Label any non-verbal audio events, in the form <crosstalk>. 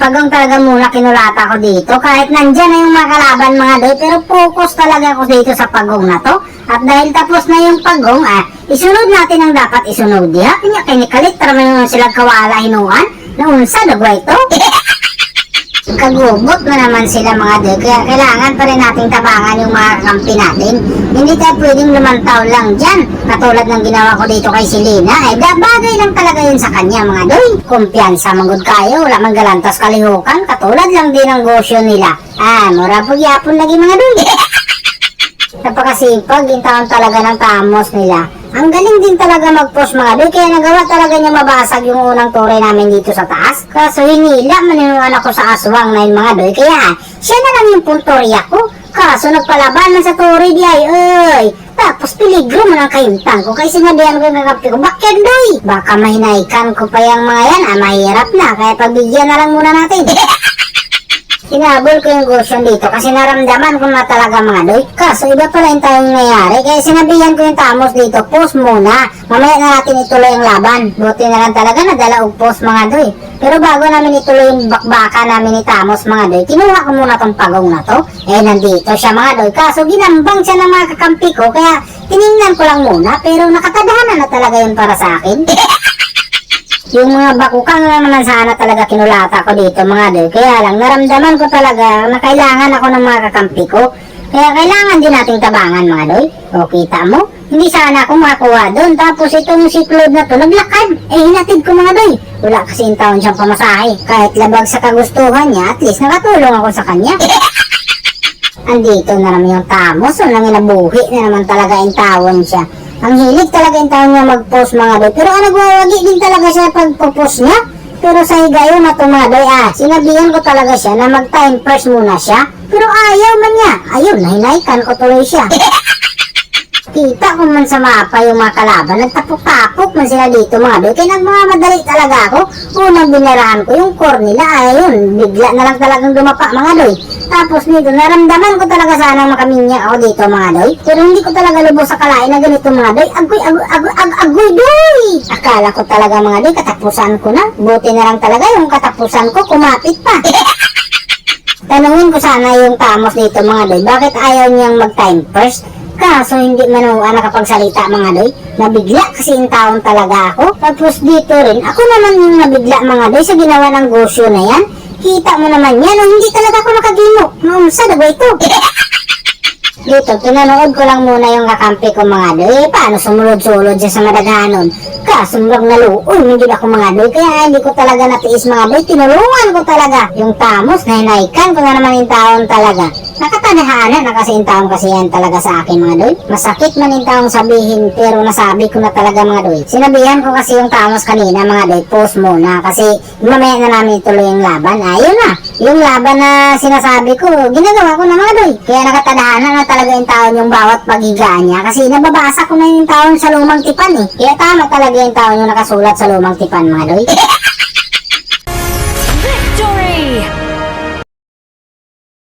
Pagong talaga muna kinulata ko dito. Kahit nandyan na yung mga kalaban mga doy, pero focus talaga ako dito sa pagong na to. At dahil tapos na yung pagong, ah, isunod natin ang dapat isunod diha. Kanya kinikalit, tara mo sila kawala hinuan. Naunsa, dagwa ito. <laughs> Kagubot na naman sila mga doy, kaya kailangan pa rin nating tabangan yung mga kampi natin. Hindi tayo pwedeng lumantaw lang dyan. Katulad ng ginawa ko dito kay Selena, ay da bagay lang talaga yun sa kanya mga doy. Kumpiyansa manggod kayo, wala man galantas kalihukan, katulad lang din ang gosyo nila. Ah, mura po yapon lagi mga doy. <laughs> Napakasipag, yung taon talaga ng tamos nila. Ang galing din talaga mag-post mga doy, kaya nagawa talaga niya mabasag yung unang turay namin dito sa taas. Kaso hinila, maninuan ako sa aswang na yung mga doy, kaya siya na lang yung puntorya ko. Kaso nagpalaban man sa turay di ay, ay. Tapos piligro mo ng kayuntang ko, kaya sinabihan ko yung kakapi ko, bakit doy? Baka mahinaikan ko pa yung mga yan, ah, mahirap na, kaya pagbigyan na lang muna natin. <laughs> Sinabol ko yung gosyon dito kasi naramdaman ko na talaga mga doy. Kaso iba pala yung tayong nangyayari. Kaya sinabihan ko yung tamos dito, post muna. Mamaya na natin ituloy ang laban. Buti na lang talaga nadala og post mga doy. Pero bago namin ituloy yung bakbaka namin ni Tamos mga doy, kinuha ko muna tong pagong na to. Eh nandito siya mga doy. Kaso ginambang siya ng mga kakampi ko kaya tiningnan ko lang muna. Pero nakatadhana na talaga yun para sa akin. <laughs> Yung mga bakukang lang naman sana talaga kinulata ko dito mga doy. Kaya lang naramdaman ko talaga na kailangan ako ng mga kakampi ko. Kaya kailangan din nating tabangan mga doy. O kita mo, hindi sana ako makakuha doon. Tapos itong si Claude na to naglakad. Eh hinatid ko mga doy. Wala kasi yung taon siyang pamasahe. Kahit labag sa kagustuhan niya, at least nakatulong ako sa kanya. <laughs> Andito na naman yung tamos. So nang inabuhi na naman talaga yung tawon siya. Ang hilig talaga yung tawon niya mag-post mga doy. Pero ang nagwawagi din talaga siya pag post niya. Pero sa higayo na tumadoy ah, sinabihan ko talaga siya na mag-time first muna siya. Pero ayaw man niya. Ayun, nahinaykan ko tuloy siya. <laughs> Kita ko man sa mapa yung mga kalaban, nagtapok-tapok man sila dito mga doy. Kaya nagmamadali talaga ako. Unang binarahan ko yung core nila, ayun, bigla na lang talagang dumapa mga doy. Tapos nito, naramdaman ko talaga sana makaminya ako dito mga doy. Pero hindi ko talaga lubos sa kalain na ganito mga doy. Agoy, agoy, agoy, agoy, agoy doy! Akala ko talaga mga doy, katapusan ko na. Buti na lang talaga yung katapusan ko, kumapit pa. <laughs> Tanungin ko sana yung tamos dito mga doy, bakit ayaw niyang mag-time first? Kaso hindi man ako nakapagsalita mga doy. Nabigla kasi yung taon talaga ako. Tapos dito rin, ako naman yung nabigla mga doy sa ginawa ng gosyo na yan. Kita mo naman yan, no, hindi talaga ako nakagimo. Maumsa na ba ito? <laughs> Dito, pinanood ko lang muna yung kakampi ko mga doy. Eh, paano sumunod-sulod siya sa madaganon? Kaso murag naluoy, hindi ako mga doy. Kaya hindi ko talaga natiis mga doy. Tinulungan ko talaga. Yung tamos, nahinaikan ko na naman yung taon talaga. Nakatanahanan na kasi taong yan talaga sa akin mga doy. Masakit man yung taong sabihin pero nasabi ko na talaga mga doy. Sinabihan ko kasi yung tamos kanina mga doy, post muna kasi mamaya na namin ituloy yung laban. Ayun na, yung laban na sinasabi ko, ginagawa ko na mga doy. Kaya nakatanahanan na talaga yung taon yung bawat pagigaan niya kasi nababasa ko na yung taon sa lumang tipan eh. Kaya tama talaga yung taon yung nakasulat sa lumang tipan mga doy. <laughs>